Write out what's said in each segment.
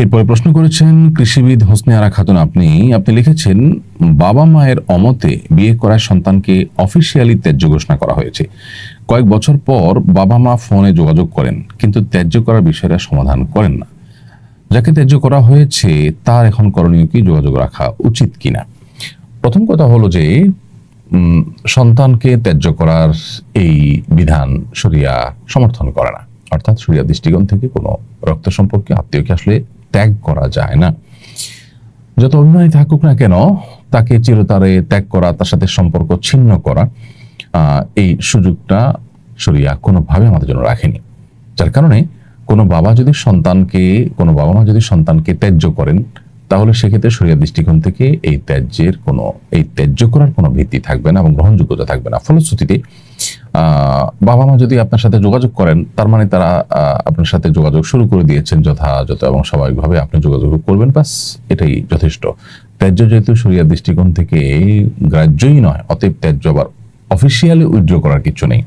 এরপরে প্রশ্ন করেছেন, কৃষিবিদ হোসনে আরা খাতুন, আপনি আপনি লিখেছেন, বাবা মায়ের অমতে বিয়ে করা সন্তানকে অফিসিয়ালি ত্যায্য ঘোষণা করা হয়েছে। কয়েক বছর পর বাবা মা ফোনে যোগাযোগ করেন, কিন্তু ত্যায্য করার বিষয়টা সমাধান করেন না। যাকে ত্যায্য করা হয়েছে, তার এখন করণীয় কি, যোগাযোগ রাখা উচিত কিনা? প্রথম কথা হলো যে সন্তানকে ত্যায্য করার এই বিধান শরিয়া সমর্থন করে না। অর্থাৎ শরিয়া দৃষ্টিকোণ থেকে কোনো রক্ত সম্পর্কে আত্মীয়কে আসলে ত্যাগ করা যায় না। যত অভিমানী থাকুক না কেন, তাকে চিরতারে ত্যাগ করা, তার সাথে সম্পর্ক ছিন্ন করা এই সুযোগটা সরিয়া কোনোভাবে আমাদের জন্য রাখেনি। যার কারণে কোনো বাবা যদি সন্তানকে, কোনো বাবা মা যদি সন্তানকে ত্যায্য করেন তাহলে সেক্ষেত্রে শরিয়া দৃষ্টিকোণ থেকে এই ত্যায্যের কোনো, এই ত্যায্য করার কোনো ভিত্তি থাকবে না এবং গ্রহণযোগ্যতা থাকবে না। ফলশ্রুতিতে বাবা মা যদি আপনার সাথে যোগাযোগ করেন, তার মানে তারা আপনার সাথে যোগাযোগ শুরু করে দিয়েছেন যথাযথ এবং স্বাভাবিকভাবে আপনি যোগাযোগ করবেন, ব্যাস, এটাই যথেষ্ট। ত্যায্য যেহেতু শরিয়া দৃষ্টিকোণ থেকে গ্রাহ্যই নয়, অতএব ত্যায্য আবার অফিসিয়ালি উইথড্র করার কিছু নেই।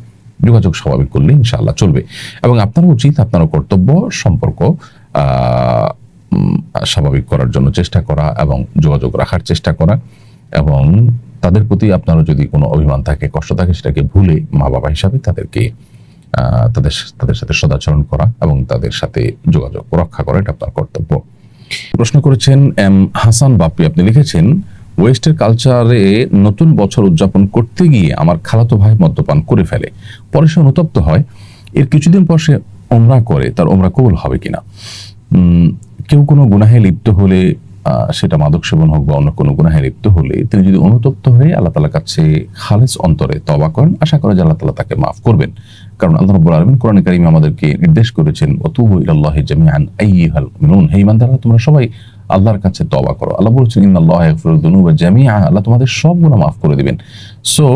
যোগাযোগ স্বাভাবিক করলে ইনশাআল্লাহ চলবে। এবং আপনার উচিত আপনার কর্তব্য, সম্পর্ক স্বাভাবিক করার জন্য চেষ্টা করা এবং যোগাযোগ রাখার চেষ্টা করা এবং তাদের প্রতি আপনারও যদি কোনো অভিমান থাকে, কষ্ট থাকে, সেটাকে ভুলে মা বাবা হিসাবে তাদেরকে তাদের তাদের সাথে সদাচরণ করা এবং তাদের সাথে যোগাযোগ রক্ষা করা, এটা আপনার কর্তব্য। প্রশ্ন করেছেন এম হাসান বাপি আপনি লিখেছেন, ওয়েস্টের কালচারে নতুন বছর উদযাপন করতে গিয়ে আমার খালাতো ভাই মদ্যপান করে ফেলে। পরে সে অনুতপ্ত হয়। এর কিছুদিন পর সে ওমরা করে, তার ওমরা কবুল হবে কিনা? কেউ কোনো গুনাহে লিপ্ত হলে সেটা মাদক সেবন হোক বা অন্য কোনো গুনাহে লিপ্ত হলে, তিনি যদি অনুতপ্ত হয়ে আল্লাহ তালার কাছে খালেজ অন্তরে তবা করেন, আশা করে যে আল্লাহ তালা তাকে মাফ করবেন। কারণ আল্লাহ রব্বুল আলমিন কোরআন কারিমে আমাদেরকে নির্দেশ করেছেন অতুবু ইলাল্লাহি জামিআন, আইয়ুহাল মুমিনুন। হে ইমানদাররা, তোমরা সবাই আল্লাহর কাছে তবা করো। আল্লাহ বলেছেন ইয়াগফিরুদ দুনুবা জামিআ। আল্লাহ তোমাদের সব গুনাহ মাফ করে দিবেন। সো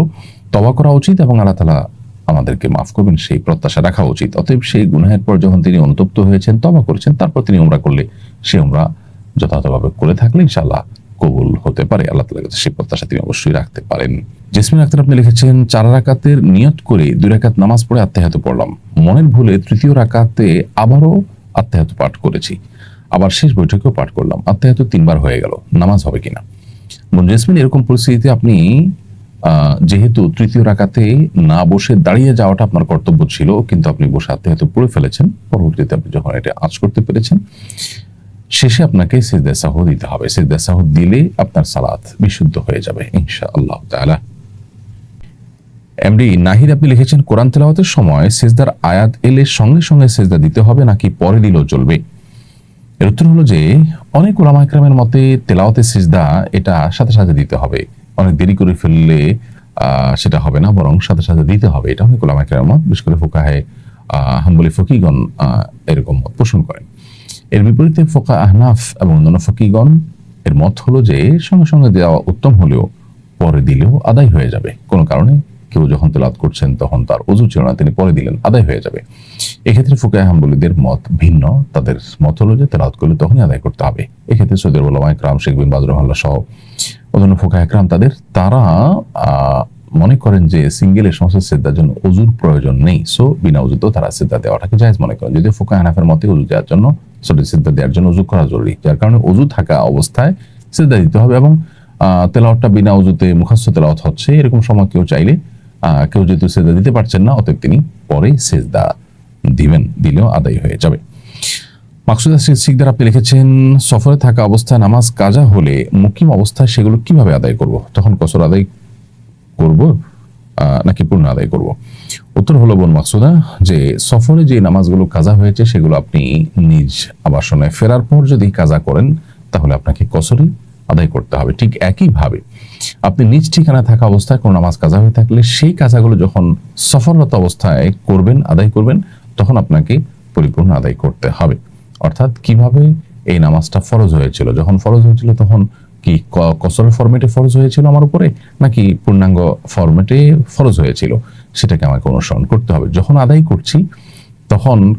তবা করা উচিত এবং আল্লাহ তাআলা আমাদেরকে মাফ করবেন, সেই প্রত্যাশা রাখা উচিত। অতএব সেই গুনাহের পর যখন তিনি অনুতপ্ত হয়েছেন, তবা করেছেন, তারপর তিনি উমরা করলে সে উমরা যথাযথভাবে করে থাকলে ইনশাআল্লাহ কবুল হতে পারে। আল্লাহ তাআলার কাছে সেই প্রত্যাশা তিনি অবশ্যই রাখতে পারেন। জেসমিন আক্তার আপনি লিখেছেন, চার রাকাতের নিয়ত করে দুই রাকাত নামাজ পড়ে আত্মাহাত পড়লাম মনের ভুলে তৃতীয় রাকাতে আবারও আত্মাহাত পাঠ করেছি। আবার শেষ বৈঠকেও পাঠ করলাম। আত্মাহাত তিনবার হয়ে গেল। নামাজ হবে কিনা? বোন জেসমিন এরকম পরিস্থিতিতে আপনি যেহেতু তৃতীয় রাকাতে না বসে দাঁড়িয়ে যাওয়াটা আপনার কর্তব্য ছিল, কিন্তু আপনি বসে আত্মাহাত পড়ে ফেলেছেন। পরবর্তীতে আপনি যখন এটা আজ করতে পেরেছেন, শেষে আপনাকে সিজদা সাহ দিতে হবে। সিজদা সাহ দিলে আপনার সালাত বিশুদ্ধ হয়ে যাবে ইনশা আল্লাহ তাআলা। এমডি নাহিদ, আপনি লিখেছেন, কোরআন তেলাওয়াতের সময় সিজদার আয়াত এলে সঙ্গে সঙ্গে সিজদা দিতে হবে, নাকি পরে দিলেও চলবে? এর উত্তর হলো যে, অনেক ওলামা একরামের মতে তেলাওয়াতের সিজদা, এটা সাথে সাথে দিতে হবে। অনেক দেরি করে ফেললে সেটা হবে না, বরং সাথে সাথে দিতে হবে। এটা অনেক ওলামা মত বিশেষ করে ফোকাহে হাম্বলি ফকিগণ এরকম মত পোষণ করেন। এর বিপরীতে ফোকা আহনাফ এবং অন্যান্য ফকিগণ, এর মত হলো যে, সঙ্গে সঙ্গে দেওয়া উত্তম হলেও পরে দিলেও আদায় হয়ে যাবে। কোনো কারণে কেউ যখন তেলাত করছেন, তখন তার অজু ছিল না, তিনি পরে দিলেন, আদায় হয়ে যাবে। এক্ষেত্রে ফুকায় হাম্বলিদের মত ভিন্ন, তাদের মত হলো যে তেলাত করলে তখনই আদায় করতে হবে। এক্ষেত্রে সৈদের ওলামা একরাম শেখ বিন বাজর রহমাল্লাহ সহ অন্যান্য ফোকা একরাম তাদের, তারা মনে করেন যে সিঙ্গেলের সমস্ত সিদ্ধার জন্য অজুর প্রয়োজন নেই। সো বিনা অজুতেও তারা সিদ্ধা দেওয়াটাকে জায়েজ মনে করেন। যদিও ফোকা হানাফের মতে অজু দেওয়ার জন্য সরি সিদ্ধা দেওয়ার জন্য অজু করা জরুরি। যার কারণে অজু থাকা অবস্থায় সিদ্ধা দিতে হবে এবং তেলাওয়াতটা বিনা অজুতে মুখাস্ত তেলাওয়াত হচ্ছে। এরকম সময় কেউ চাইলে কেউ যেহেতু সেজদা দিতে পারছেন না, অতএব তিনি পরে সেজদা দিবেন, দিলেও আদায় হয়ে যাবে। মাকসুদা সিকদার আপনি লিখেছেন, সফরে থাকা অবস্থায় নামাজ কাজা হলে মুকিম অবস্থায় সেগুলো কীভাবে আদায় করব? তখন কসর আদায় করব নাকি পূর্ণ আদায় করব? উত্তর হলো বোন মাকসুদা, যে সফরে যে নামাজগুলো কাজা হয়েছে সেগুলো আপনি নিজ আবাসনে ফেরার পর যদি কাজা করেন, তাহলে আপনাকে কসরই আদায় করতে হবে। ঠিক একইভাবে আপনি নিজ ঠিকানা থাকা অবস্থায় কোনো নামাজ কাজা হয়ে থাকলে সেই কাজাগুলো যখন সফররত অবস্থায় করবেন, আদায় করবেন, তখন আপনাকে পরিপূর্ণ আদায় করতে হবে। অর্থাৎ কীভাবে এই নামাজটা ফরজ হয়েছিল? যখন ফরজ হয়েছিল তখন কি ক- কসরের ফরম্যাটে ফরজ হয়েছিল আমার উপরে? নাকি পূর্ণাঙ্গ ফরম্যাটে ফরজ হয়েছিল? সেটাকে আমাকে অনুসরণ করতে হবে। যখন আদায় করছি, তখন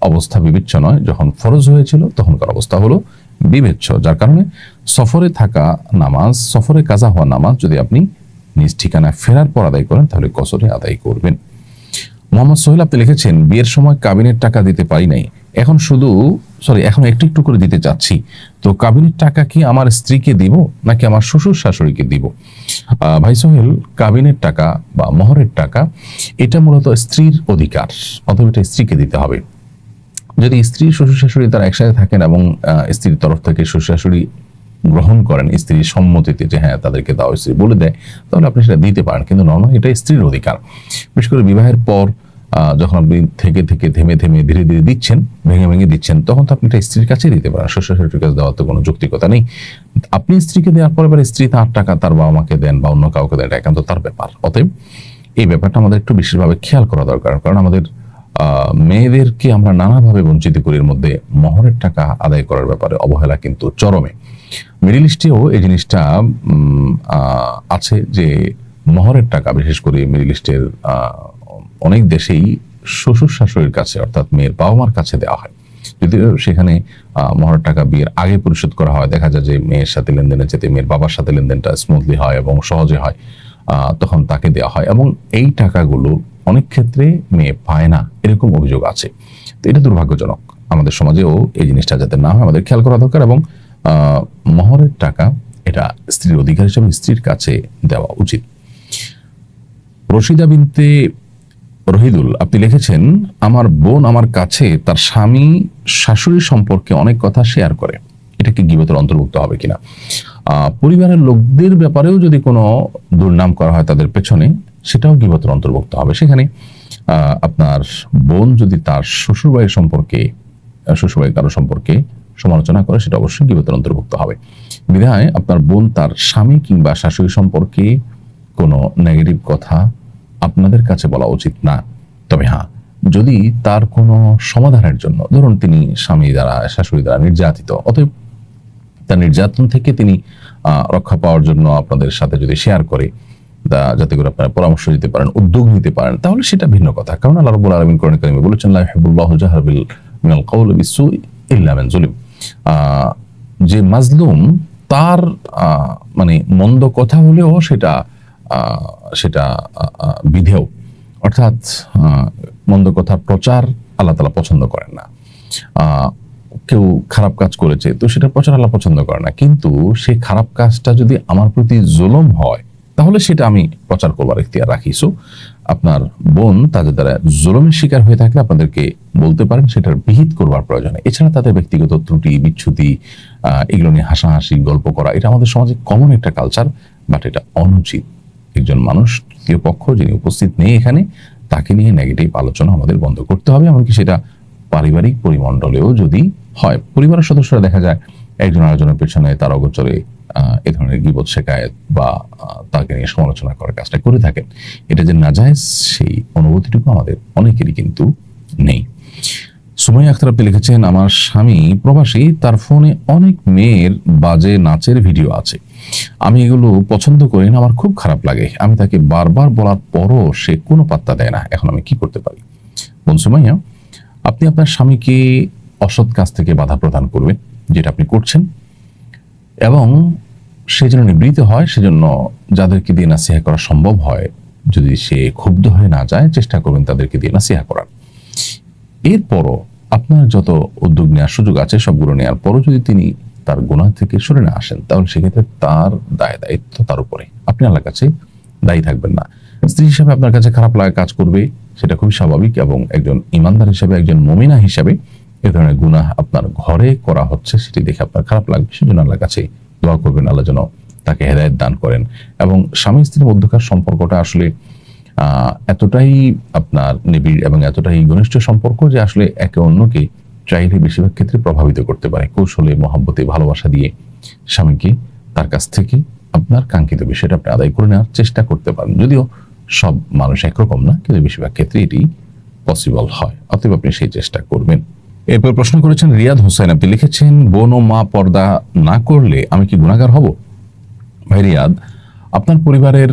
অবস্থা বিবেচ্য নয়। যখন ফরজ হয়েছিল, তখনকার অবস্থা হলো বিবেচ্য। যার কারণে সফরে থাকা নামাজ, সফরে কাজা হওয়া নামাজ যদি আপনি নিজ ঠিকানায় ফেরার পর আদায় করেন, তাহলে কসরে আদায় করবেন। মোহাম্মদ সোহেল আপনি লিখেছেন, বিয়ের সময় কাবিনের টাকা দিতে পারি নাই। এখন শুধু সরি এখন একটু একটু করে দিতে চাচ্ছি। তো কাবিনের টাকা কি আমার স্ত্রীকে দিব, নাকি আমার শ্বশুর শাশুড়িকে দিব? ভাই সোহেল কাবিনের টাকা বা মহরের টাকা, এটা মূলত স্ত্রীর অধিকার, অথবা এটা স্ত্রীকে দিতে হবে। যদি স্ত্রী, শ্বশুর শাশুড়ি তারা একসাথে থাকেন এবং স্ত্রীর তরফ থেকে শ্বশুর শাশুড়ি গ্রহণ করেন, স্ত্রীর সম্মতিতে যে হ্যাঁ তাদেরকে দাও স্ত্রী বলে দেয়, তাহলে আপনি সেটা দিতে পারেন। কিন্তু নর্মাল এটা স্ত্রীর অধিকার। বিশেষ করে বিবাহের পর যখন আপনি থেকে থেকে থেমে থেমে ধীরে ধীরে দিচ্ছেন, ভেঙে ভেঙে দিচ্ছেন, তখন তো আপনি এটা স্ত্রীর কাছে দিতে পারেন। শ্বশুর শাশুড়ির কাছে দেওয়ার তো কোনো যৌক্তিকতা নেই। আপনি স্ত্রীকে দেওয়ার পরে এবার স্ত্রী তার টাকা তার বাবা মাকে দেন বা অন্য কাউকে দেন, এটা একান্ত তার ব্যাপার। অতএব এই ব্যাপারটা আমাদের একটু বিশেষভাবে খেয়াল করা দরকার, কারণ আমাদের মেয়েদেরকে আমরা নানাভাবে বঞ্চিত করি এর মধ্যে মহরের টাকা আদায় করার ব্যাপারে অবহেলা কিন্তু চরমে। মিডিল ইস্টেও এই জিনিসটা আছে যে মহরের টাকা, বিশেষ করে মিডিল ইস্টের অনেক দেশেই শ্বশুর শাশুড়ির কাছে অর্থাৎ মেয়ের বাবা মার কাছে দেওয়া হয়। যদিও সেখানে আহ, মহরের টাকা বিয়ের আগে পরিশোধ করা হয়। দেখা যায় যে মেয়ের সাথে লেনদেনের যেতে মেয়ের বাবার সাথে লেনদেনটা স্মুথলি হয় এবং সহজে হয় তখন তাকে দেওয়া হয়। এবং এই টাকাগুলো অনেক ক্ষেত্রে মেয়ে পায় না এরকম অভিযোগ আছে। তো এটা দুর্ভাগ্যজনক আমাদের সমাজেও এই জিনিসটা যাতে না হয় আমাদের খেয়াল করা দরকার এবং মহরের টাকা এটা স্ত্রীর অধিকার হিসেবে স্ত্রীর কাছে দেওয়া উচিত। রশিদা বিনতে রহিদুল আপনি লিখেছেন আমার বোন আমার কাছে তার স্বামী শাশুড়ি সম্পর্কে অনেক কথা শেয়ার করে। এটা কি গিবতের অন্তর্ভুক্ত হবে কিনা? পরিবারের লোকদের ব্যাপারেও যদি কোনো দুর্নাম করা হয় তাদের পেছনে সেটাও গিবতের অন্তর্ভুক্ত হবে। সেখানে আপনার বোন যদি তার শ্বশুরবাড়ির সম্পর্কে আহ, শ্বশুরবাড়ির কারও সম্পর্কে সমালোচনা করে সেটা অবশ্যই গিবতের অন্তর্ভুক্ত হবে। বিধায় আপনার বোন তার স্বামী কিংবা শাশুড়ি সম্পর্কে কোনো নেগেটিভ কথা আপনাদের কাছে বলা উচিত না। তবে হ্যাঁ যদি তার কোনো সমাধানের জন্য, ধরুন তিনি স্বামী দ্বারা, শাশুড়ি দ্বারা নির্যাতিত, অতএব তার নির্যাতন থেকে তিনি রক্ষা পাওয়ার জন্য আপনাদের সাথে যদি শেয়ার করে যাতে করে আপনারা পরামর্শ দিতে পারেন, উদ্যোগ নিতে পারেন, তাহলে সেটা ভিন্ন কথা। কারণ আল্লাহ আলামিন কোরআন কারিমে বলেছেন মিনাল কওলি বিসসুই ইল্লা মান যে মাজলুম, তার মানে মন্দ কথা হলেও সেটা সেটা বিধেয়। অর্থাৎ মন্দ কথার প্রচার আল্লাহ তালা পছন্দ করেন না। কেউ খারাপ কাজ করেছে, তো সেটা প্রচার আল্লাহ পছন্দ করে না। কিন্তু সেই খারাপ কাজটা যদি আমার প্রতি জুলুম হয়, তাহলে সেটা আমি প্রচার করবার ইখতিয়ার রাখি। আপনার বোন তাদের দ্বারা জুলুমের শিকার হয়ে থাকলে আপনাদেরকে বলতে পারেন সেটার বিহিত করবার প্রয়োজন। এছাড়া তাদের ব্যক্তিগত ত্রুটি, বিচ্ছুতি এগুলো নিয়ে হাসাহাসি, গল্প করা, এটা আমাদের সমাজে কমন একটা কালচার বাট এটা অনুচিত। একজন মানুষ তৃতীয় পক্ষ যিনি উপস্থিত নেই এখানে, তাকে নিয়ে নেগেটিভ আলোচনা আমাদের বন্ধ করতে হবে, এমনকি সেটা পারিবারিক পরিমণ্ডলেও যদি হয়। পরিবারের সদস্যরা দেখা যায়, একজন আরেকজনের পেছনে তার অগোচরে এ ধরনের গিবত শেখায়ত বা তাকে নিয়ে সমালোচনা করার কাজটা করে থাকেন। এটা যে না যায় সেই অনুভূতিটুকু আমাদের অনেকেরই কিন্তু নেই। সুমাই আখতার আপনি লিখেছেন, আমার স্বামী প্রবাসী, তার ফোনে অনেক মেয়ের বাজে নাচের ভিডিও আছে। আমি এগুলো পছন্দ করি না, আমার খুব খারাপ লাগে। আমি তাকে বারবার বলার পরও সে কোনো পাত্তা দেয় না। এখন আমি কি করতে পারি? বোন সুমাইয়া, আপনি আপনার স্বামীকে অসৎ কাজ থেকে বাধা প্রদান করবেন, যেটা আপনি করছেন। এবং সে যেন নিবৃত হয়, সেজন্য যাদেরকে দিয়ে নাসিহা করা সম্ভব হয়, যদি সে ক্ষুব্ধ হয়ে না যায়, চেষ্টা করবেন তাদেরকে দিয়ে নাসিহা করার। এরপরও আপনার যত উদ্যোগ নেওয়ার সুযোগ আছে, সবগুলো নেওয়ার পরও যদি তিনি তার গুণা থেকে সরে না আসেন, তাহলে সেক্ষেত্রে তার দায়, দায়িত্ব তার উপরে। আপনি আল্লাহর কাছে দায়ী থাকবেন না। স্ত্রী হিসাবে আপনার কাছে খারাপ লাগা কাজ করবে, সেটা খুবই স্বাভাবিক এবং একজন ইমানদার হিসাবে, একজন মমিনা হিসাবে এ ধরনের গুনাহ আপনার ঘরে করা হচ্ছে, সেটি দেখে আপনার খারাপ লাগবে, সেজন্য আল্লাহর কাছে দোয়া করবেন, আল্লাহ যেন তাকে হেদায়ত দান করেন। এবং স্বামী স্ত্রীর মধ্যকার সম্পর্কটা আসলে এতটাই আপনার নিবিড় এবং এতটাই ঘনিষ্ঠ সম্পর্ক যে আসলে একে অন্যকে চাইলে বেশিরভাগ ক্ষেত্রে প্রভাবিত করতে পারে। কৌশলে, মহাব্বতে, ভালোবাসা দিয়ে স্বামীকে তার কাছ থেকে আপনার কাঙ্ক্ষিত বিষয়টা আপনি আদায় করে নেওয়ার চেষ্টা করতে পারেন। যদিও সব মানুষ একরকম না, কিন্তু বেশিরভাগ ক্ষেত্রে এটি পসিবল হয়। অতএব আপনি সেই চেষ্টা করবেন। এরপর প্রশ্ন করেছেন, রিয়াদ হোসেন, আপনি লিখেছেন, বোন ও মা পর্দা না করলে আমি কি গুণাগার হব? ভাই রিয়াদ, আপনার পরিবারের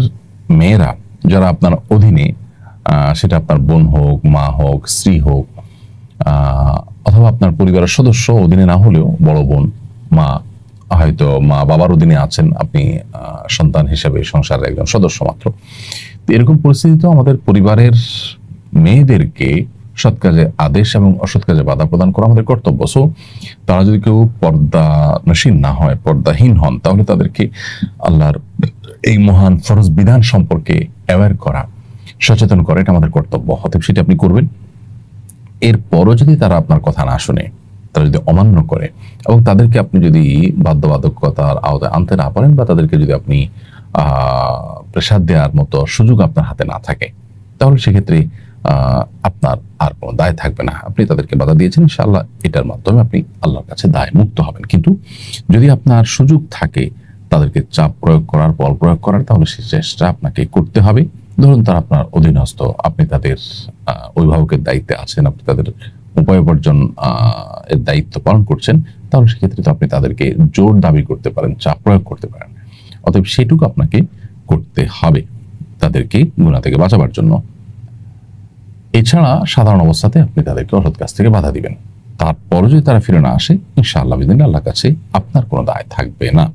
মেয়েরা যারা আপনার অধীনে সেটা আপনার বোন হোক, মা হোক, স্ত্রী হোক অথবা আপনার পরিবারের সদস্য অধীনে না হলেও বড় বোন, মা, হয়তো মা বাবার অধীনে আছেন, আপনি সন্তান হিসেবে সংসারের একজন সদস্য মাত্র। এরকম পরিস্থিতিতেও আমাদের পরিবারের মেয়েদেরকে সৎ কাজে আদেশ এবং অসৎ কাজে বাধা প্রদান করা আমাদের কর্তব্য। সো তারা যদি কেউ পর্দানসীন না হয়, পর্দাহীন হন, তাহলে তাদেরকে আল্লাহর এই মহান ফরজ বিধান সম্পর্কে অ্যাওয়ার করা, সচেতন করা, এটা আমাদের কর্তব্য। অতএব সেটা আপনি করবেন। এরপরও যদি তারা আপনার কথা না শুনে, তারা যদি অমান্য করে, এবং তাদেরকে আপনি যদি বাধ্যবাধকতার আওতায় আনতে না পারেন, বা তাদেরকে যদি আপনি প্রেশার দেওয়ার মতো সুযোগ আপনার হাতে না থাকে, তাহলে সেক্ষেত্রে আপনার আর কোনো দায় থাকবে না। আপনি তাদেরকে বাধা দিয়েছেন, ইনশাআল্লাহ এটার মাধ্যমে আপনি আল্লাহর কাছে দায় মুক্ত হবেন। কিন্তু যদি আপনার সুযোগ থাকে তাদেরকে চাপ প্রয়োগ করার, বল প্রয়োগ করার, তাহলে সেই চেষ্টা আপনাকে করতে হবে। ধরুন তারা আপনার অধীনস্থ, আপনি তাদের অভিভাবকের দায়িত্বে আছেন, আপনি তাদের উপায় উপার্জন এর দায়িত্ব পালন করছেন, তাহলে সেক্ষেত্রে তো আপনি তাদেরকে জোর দাবি করতে পারেন, চাপ প্রয়োগ করতে পারেন। অতএব সেটুকু আপনাকে করতে হবে তাদেরকে গুণা থেকে বাঁচাবার জন্য। এছাড়া সাধারণ অবস্থাতে আপনি তাদেরকে অসৎ কাছ থেকে বাধা দিবেন। তারপরও যদি তারা ফিরে না আসে, ইনশাআল্লাহ বিদিন আল্লাহ কাছে আপনার কোনো দায় থাকবে না।